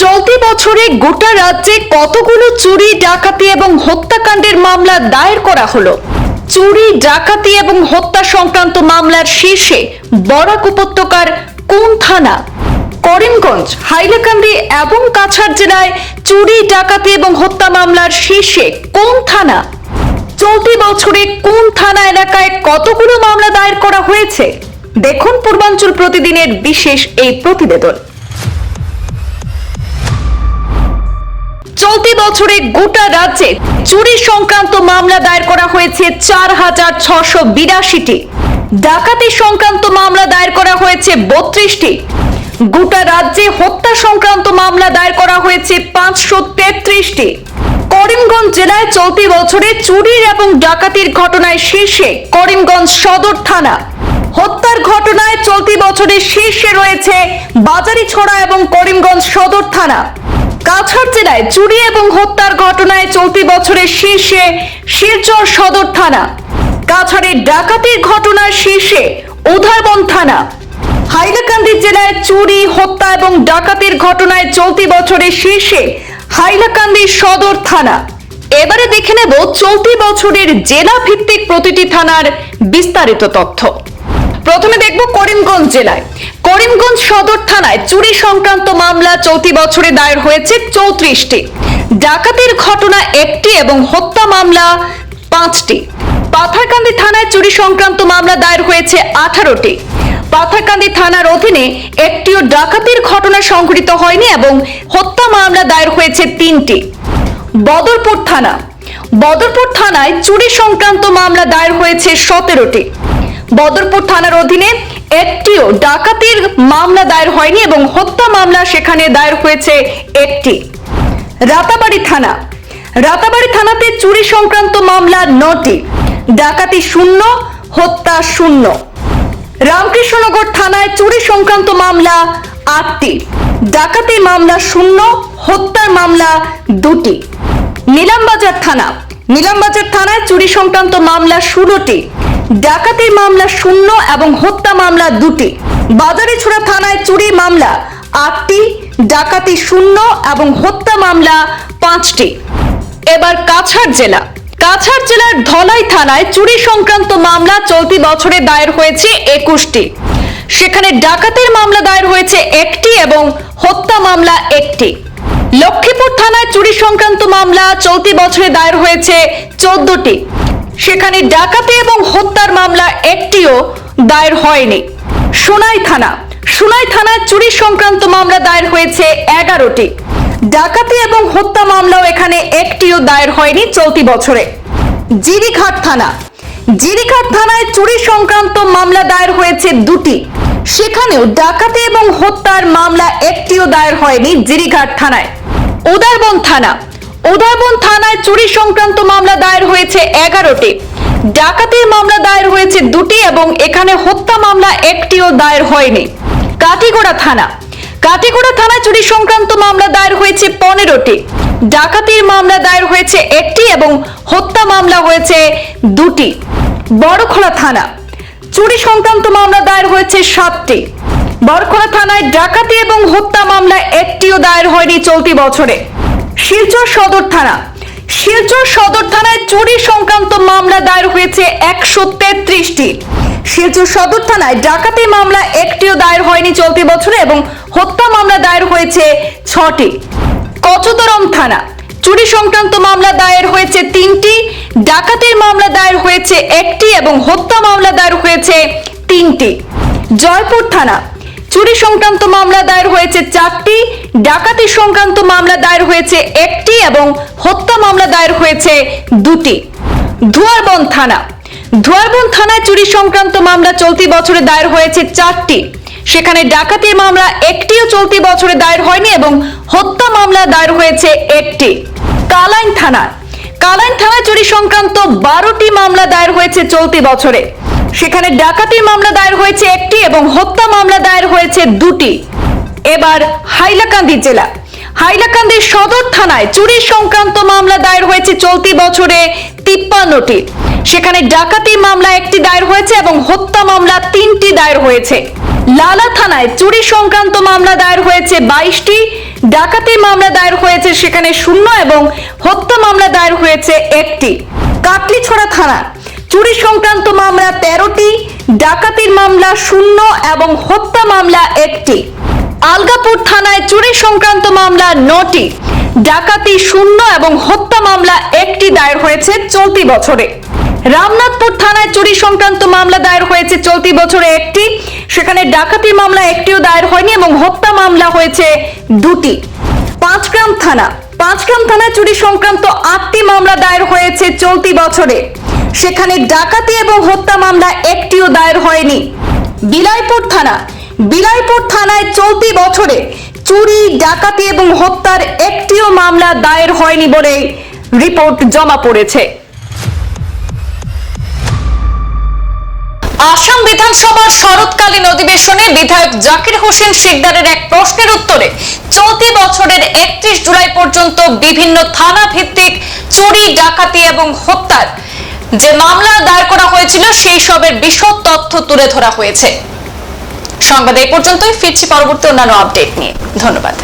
চলতি বছরে গোটা রাজ্যে কতগুলো চুরি, ডাকাতি এবং হত্যাকাণ্ডের মামলা দায়ের করা হলো? চুরি, ডাকাতি এবং হত্যা সংক্রান্ত মামলার শীর্ষে বরাক উপত্যকার কোন থানা? করিমগঞ্জ, হাইলাকান্দি এবং কাছাড় জেলায় চুরি, ডাকাতি এবং হত্যা মামলার শীর্ষে কোন থানা? চলতি বছরে কোন থানা এলাকায় কতগুলো মামলা দায়ের করা হয়েছে? দেখুন পূর্বাঞ্চল প্রতিদিনের বিশেষ এই প্রতিবেদন। চলতি বছরে গোটা রাজ্যে চুরি সংক্রান্ত মামলা দায়ের করা হয়েছে চার হাজার ছশো বিরাশিটি। ডাকাতি সংক্রান্ত মামলা দায়ের করা হয়েছে বত্রিশটি। গোটা রাজ্যে হত্যা সংক্রান্ত মামলা দায়ের করা হয়েছে পাঁচশো তেত্রিশটি। করিমগঞ্জ জেলায় চলতি বছরে চুরির এবং ডাকাতির ঘটনায় শীর্ষে করিমগঞ্জ সদর থানা। হত্যার ঘটনায় চলতি বছরের শীর্ষে রয়েছে বাজারিছড়া এবং করিমগঞ্জ সদর থানা। কাছাড় জেলায় চুরি এবং হত্যার ঘটনায় চলতি বছরের শীর্ষে শিলচর সদর থানা। কাছাড়ের ডাকাতির ঘটনার শীর্ষে উধারবন থানা। হাইলাকান্দি জেলায় চুরি, হত্যা এবং ডাকাতির ঘটনায় চলতি বছরের শীর্ষে হাইলাকান্দি সদর থানা। এবারে দেখে নেব চলতি বছরের জেলা ভিত্তিক প্রতিটি থানার বিস্তারিত তথ্য। প্রথমে দেখব করিমগঞ্জ জেলায়। করিমগঞ্জ সদর থানায় চুরি সংক্রান্ত মামলা চলতি বছরে দায়ের হয়েছে চৌত্রিশটি। ডাকাতির ঘটনা একটি এবং হত্যা মামলা পাঁচটি। পাথারকান্দি থানায় চুরি সংক্রান্ত মামলা দায়ের হয়েছে আঠারোটি। পাথারকান্দি থানার অধীনে একটিও ডাকাতির ঘটনা সংঘটিত হয়নি এবং হত্যা মামলা দায়ের হয়েছে তিনটি। বদরপুর থানা। বদরপুর থানায় চুরি সংক্রান্ত মামলা দায়ের হয়েছে সতেরোটি। বদরপুর থানার অধীনে একটিও ডাকাতির মামলা দায়ের হয়নি এবং হত্যা মামলা সেখানে দায়ের হয়েছে একটি। রাতাবাড়ি থানা। রাতাবাড়ি থানাতে চুরি সংক্রান্ত মামলা নটি। ডাকাতি শূন্য, হত্যা শূন্য। রামকৃষ্ণনগর থানায় চুরি সংক্রান্ত মামলা আটটি। ডাকাতি মামলা শূন্য, হত্যার মামলা দুটি। নিলামবাজার থানা। নিলামবাজার থানায় চুরি সংক্রান্ত মামলা ষোলোটি। ডাকাতির মামলা শূন্য এবং হত্যা মামলা দুটি। বাজারিছড়া থানায় চুরি মামলা আটটি, ডাকাতি শূন্য এবং হত্যা মামলা পাঁচটি। এবার কাছাড় জেলা। কাছাড় জেলার ধলাই থানায় চুরি সংক্রান্ত মামলা চলতি বছরে দায়ের হয়েছে একুশটি। সেখানে ডাকাতের মামলা দায়ের হয়েছে একটি এবং হত্যা মামলা একটি। লক্ষ্মীপুর থানায় চুরি সংক্রান্ত মামলা চলতি বছরে দায়ের হয়েছে চোদ্দটি। সেখানে ডাকাতি এবং হত্যার মামলা একটিও দায়ের হয়নি। সোনাই থানা। সোনাই থানায় চুরি সংক্রান্ত মামলা দায়ের হয়েছে এগারোটি। ডাকাতি এবং হত্যা মামলাও এখানে একটিও দায়ের হয়নি চলতি বছরে। জিরিঘাট থানা। জিরিঘাট থানায় চুরি সংক্রান্ত মামলা দায়ের হয়েছে দুটি। সেখানেও ডাকাতি এবং হত্যার মামলা একটিও দায়ের হয়নি জিরিঘাট থানায়। উদারবন থানা। উদারবন থানায় চুরি সংক্রান্ত মামলা দায়ের হয়েছে এগারোটি। ডাকাতির মামলা দায়ের হয়েছে দুটি এবং এখানে হত্যা মামলা একটিও দায়ের হয়নি। কাটিগড়া থানা। কাটিগড়া থানায় চুরি সংক্রান্ত মামলা দায়ের হয়েছে পনেরোটি। ডাকাতির মামলা দায়ের হয়েছে একটি এবং হত্যা মামলা হয়েছে দুটি। বড়খোলা থানা। চুরি সংক্রান্ত মামলা দায়ের হয়েছে সাতটি। বড়খোলা থানায় ডাকাতি এবং হত্যা মামলা একটিও দায়ের হয়নি চলতি বছরে। শিলচর সদর থানা। শিলচর সদর থানায় চুরি সংক্রান্ত মামলা দায়ের হয়েছে একশো তেত্রিশটি। শিলচর সদর থানায় ডাকাতি মামলা একটিও দায়ের হয়নি চলতি বছরে এবং হত্যা মামলা দায়ের হয়েছে ছটি। কচুদরম থানা। চুরি সংক্রান্ত মামলা দায়ের হয়েছে তিনটি, ডাকাতির মামলা দায়ের হয়েছে একটি এবং হত্যা মামলা দায়ের হয়েছে তিনটি। জয়পুর থানা। চুরি সংক্রান্ত মামলা দায়ের হয়েছে চারটি, ডাকাতি সংক্রান্ত মামলা দায়ের হয়েছে একটি এবং হত্যা মামলা দায়ের হয়েছে দুটি। ধুয়ারবন থানা। ধুয়ারবন থানায় চুরি সংক্রান্ত মামলা চলতি বছরে দায়ের হয়েছে চারটি। সেখানে ডাকাতির মামলা একটিও চলতি বছরে দায়ের হয়নি এবং হত্যা মামলা দায়ের হয়েছে একটি। কালাইন থানা কালাইন থানায় চুরি সংক্রান্ত বারোটি মামলা দায়ের হয়েছে চলতি বছরে। সেখানে ডাকাতির মামলা দায়ের হয়েছে একটি এবং হত্যা মামলা দায়ের হয়েছে দুটি। এবার হাইলাকান্দি জেলা। হাইলাকান্দি সদর থানায় চুরি সংক্রান্ত মামলা দায়ের হয়েছে চলতি বছরে তিপ্পান্নটি। সেখানে ডাকাতি মামলা একটি দায়ের হয়েছে এবং হত্যা মামলা তিনটি দায়ের হয়েছে। লালা থানায় চুরি সংক্রান্ত মামলা দায়ের হয়েছে বাইশটি। ডাকাতি মামলা দায়ের হয়েছে সেখানে শূন্য এবং হত্যা মামলা দায়ের হয়েছে একটি। কাটলিছড়া থানা। চুরি সংক্রান্ত মামলা তেরোটি, ডাকাতির মামলা শূন্য এবং হত্যা মামলা একটি। আলগাপুর থানায় চুরি সংক্রান্ত মামলা নটি, ডাকাতি শূন্য এবং হত্যা মামলা একটি দায়ের হয়েছে চলতি বছরে। রামনাথপুর থানায় চুরি সংক্রান্ত মামলা দায়ের হয়েছে চলতি বছরে একটি, সেখানে ডাকাতির মামলা একটিও দায়ের হয়নি এবং হত্যা মামলা হয়েছে দুটি। পাঁচগ্রাম থানা, পাঁচগ্রাম থানায় চুরি সংক্রান্ত আটটি মামলা দায়ের হয়েছে চলতি বছরে। সেখানে ডাকাতি এবং হত্যা মামলা একটিও দায়ের হয়নি। বিলাইপুর থানা। বিলাইপুর থানায় চলতি বছরে চুরি, ডাকাতি এবং হত্যার একটিও মামলা দায়ের হয়নি বলে রিপোর্ট জমা পড়েছে। আসাম বিধানসভার শরৎকালীন অধিবেশনে বিধায়ক জাকির হোসেন শিকদারের এক প্রশ্নের উত্তরে চলতি বছরের একত্রিশ জুলাই পর্যন্ত বিভিন্ন থানা ভিত্তিক চুরি, ডাকাতি এবং হত্যার যে মামলা দায়ের করা হয়েছিল, সেই সবের বিশদ তথ্য তুলে ধরা হয়েছে। সংবাদ এই পর্যন্তই, ফিরছি পরবর্তী অন্যান্য আপডেট নিয়ে। ধন্যবাদ।